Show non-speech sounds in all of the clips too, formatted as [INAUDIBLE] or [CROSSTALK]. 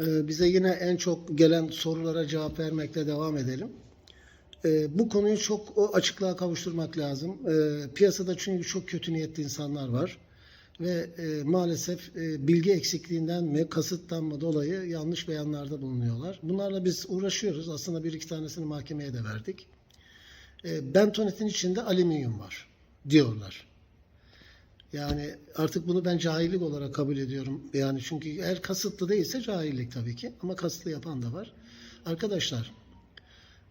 Ee, Bize yine en çok gelen sorulara cevap vermekle devam edelim. Ee, Bu konuyu çok o açıklığa kavuşturmak lazım. Ee, Piyasada çünkü çok kötü niyetli insanlar var. Ve e, maalesef e, bilgi eksikliğinden mi, kasıttan mı dolayı yanlış beyanlarda bulunuyorlar. Bunlarla biz uğraşıyoruz. Aslında bir iki tanesini mahkemeye de verdik. Bentonit'in içinde alüminyum var diyorlar. Yani artık bunu ben cahillik olarak kabul ediyorum. Yani çünkü eğer kasıtlı değilse cahillik tabii ki. Ama kasıtlı yapan da var. Arkadaşlar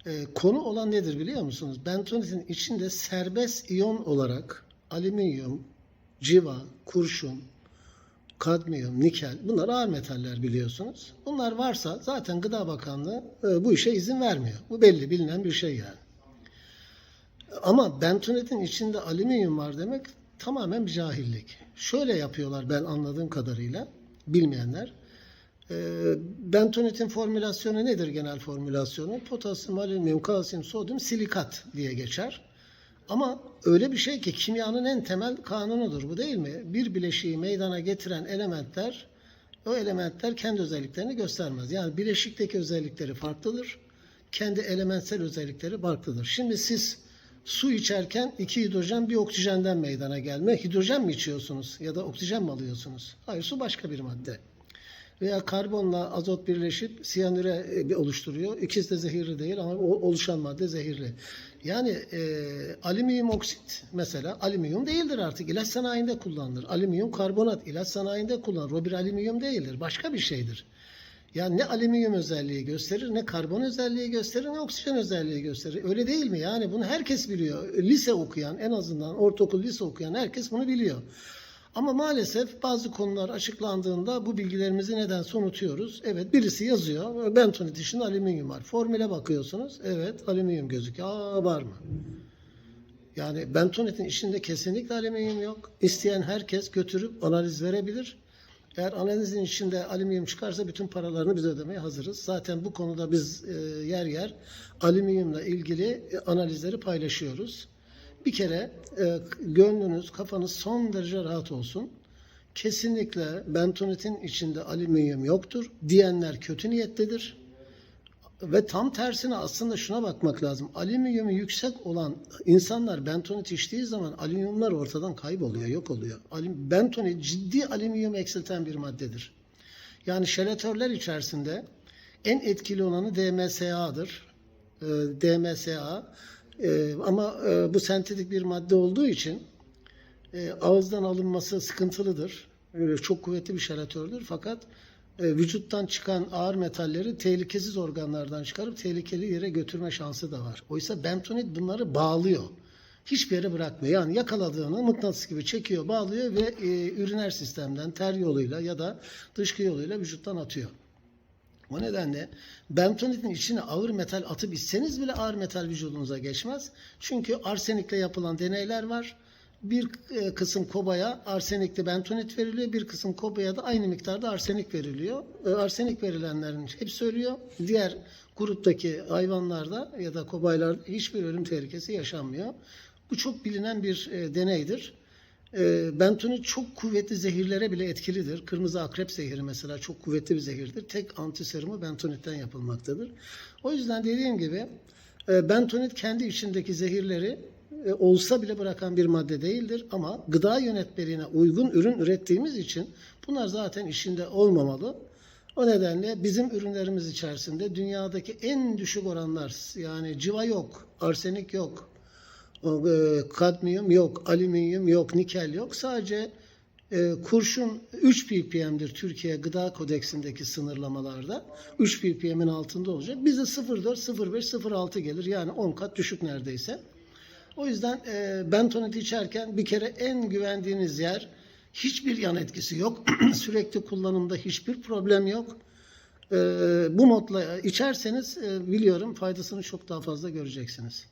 e, konu olan nedir biliyor musunuz? Bentonitin içinde serbest iyon olarak alüminyum, civa, kurşun, kadmiyum, nikel bunlar ağır metaller biliyorsunuz. Bunlar varsa zaten Gıda Bakanlığı e, bu işe izin vermiyor. Bu belli bilinen bir şey yani. Ama bentonitin içinde alüminyum var demek tamamen bir cahillik. Şöyle yapıyorlar ben anladığım kadarıyla bilmeyenler. E, bentonitin formülasyonu nedir genel formülasyonu? Potasyum, alüminyum, kalsiyum, sodyum, silikat diye geçer. Ama öyle bir şey ki kimyanın en temel kanunudur bu değil mi? Bir bileşiği meydana getiren elementler o elementler kendi özelliklerini göstermez. Yani bileşikteki özellikleri farklıdır. Kendi elementsel özellikleri farklıdır. Şimdi siz su içerken iki hidrojen bir oksijenden meydana gelme. Hidrojen mi içiyorsunuz ya da oksijen mi alıyorsunuz? Hayır su başka bir madde. Veya karbonla azot birleşip siyanüre e, oluşturuyor. İkisi de zehirli değil ama oluşan madde zehirli. Yani e, alüminyum oksit mesela alüminyum değildir artık. İlaç sanayinde kullanılır. Alüminyum karbonat ilaç sanayinde kullanılır. O bir alüminyum değildir. Başka bir şeydir. Yani ne alüminyum özelliği gösterir, ne karbon özelliği gösterir, ne oksijen özelliği gösterir. Öyle değil mi? Yani bunu herkes biliyor. Lise okuyan, en azından ortaokul, lise okuyan herkes bunu biliyor. Ama maalesef bazı konular açıklandığında bu bilgilerimizi nedense unutuyoruz. Evet birisi yazıyor. Bentonit içinde alüminyum var. Formüle bakıyorsunuz. Evet alüminyum gözüküyor. Aa var mı? Yani bentonitin içinde kesinlikle alüminyum yok. İsteyen herkes götürüp analiz verebilir. Eğer analizin içinde alüminyum çıkarsa bütün paralarını biz ödemeye hazırız. Zaten bu konuda biz e, yer yer alüminyumla ilgili e, analizleri paylaşıyoruz. Bir kere e, gönlünüz, kafanız son derece rahat olsun. Kesinlikle bentonitin içinde alüminyum yoktur diyenler kötü niyetlidir. Ve tam tersine aslında şuna bakmak lazım. Alüminyumu yüksek olan insanlar bentonit içtiği zaman alüminyumlar ortadan kayboluyor, yok oluyor. Bentonit ciddi alüminyum eksilten bir maddedir. Yani şelatörler içerisinde en etkili olanı DMSA'dır. Ee, DMSA Ee, ama e, bu sentetik bir madde olduğu için e, ağızdan alınması sıkıntılıdır. Öyle çok kuvvetli bir şelatördür fakat e, vücuttan çıkan ağır metalleri tehlikesiz organlardan çıkarıp tehlikeli yere götürme şansı da var. Oysa bentonit bunları bağlıyor. Hiçbir yere bırakmıyor. Yani yakaladığını mıknatıs gibi çekiyor, bağlıyor ve e, üriner sistemden ter yoluyla ya da dışkı yoluyla vücuttan atıyor. O nedenle bentonitin içine ağır metal atıp içseniz bile ağır metal vücudunuza geçmez. Çünkü arsenikle yapılan deneyler var. Bir e, kısım kobaya arsenikli bentonit veriliyor. Bir kısım kobaya da aynı miktarda arsenik veriliyor. E, Arsenik verilenlerin hepsi ölüyor. Diğer gruptaki hayvanlarda ya da kobaylarda hiçbir ölüm tehlikesi yaşanmıyor. Bu çok bilinen bir e, deneydir. Bentonit çok kuvvetli zehirlere bile etkilidir. Kırmızı akrep zehri mesela çok kuvvetli bir zehirdir. Tek antiserumu bentonitten yapılmaktadır. O yüzden dediğim gibi bentonit kendi içindeki zehirleri olsa bile bırakan bir madde değildir ama gıda yönetmeliğine uygun ürün ürettiğimiz için bunlar zaten içinde olmamalı. O nedenle bizim ürünlerimiz içerisinde dünyadaki en düşük oranlar yani civa yok, arsenik yok, e, kadmiyum yok, alüminyum yok, nikel yok. Sadece e, kurşun 3 ppm'dir Türkiye Gıda Kodeksindeki sınırlamalarda. 3 ppm'in altında olacak. Bize 0.4, 0.5, 0.6 gelir. Yani 10 kat düşük neredeyse. O yüzden e, bentonit içerken bir kere en güvendiğiniz yer hiçbir yan etkisi yok. [CLEARS THROAT] Sürekli kullanımda hiçbir problem yok. E, bu modla içerseniz e, biliyorum faydasını çok daha fazla göreceksiniz.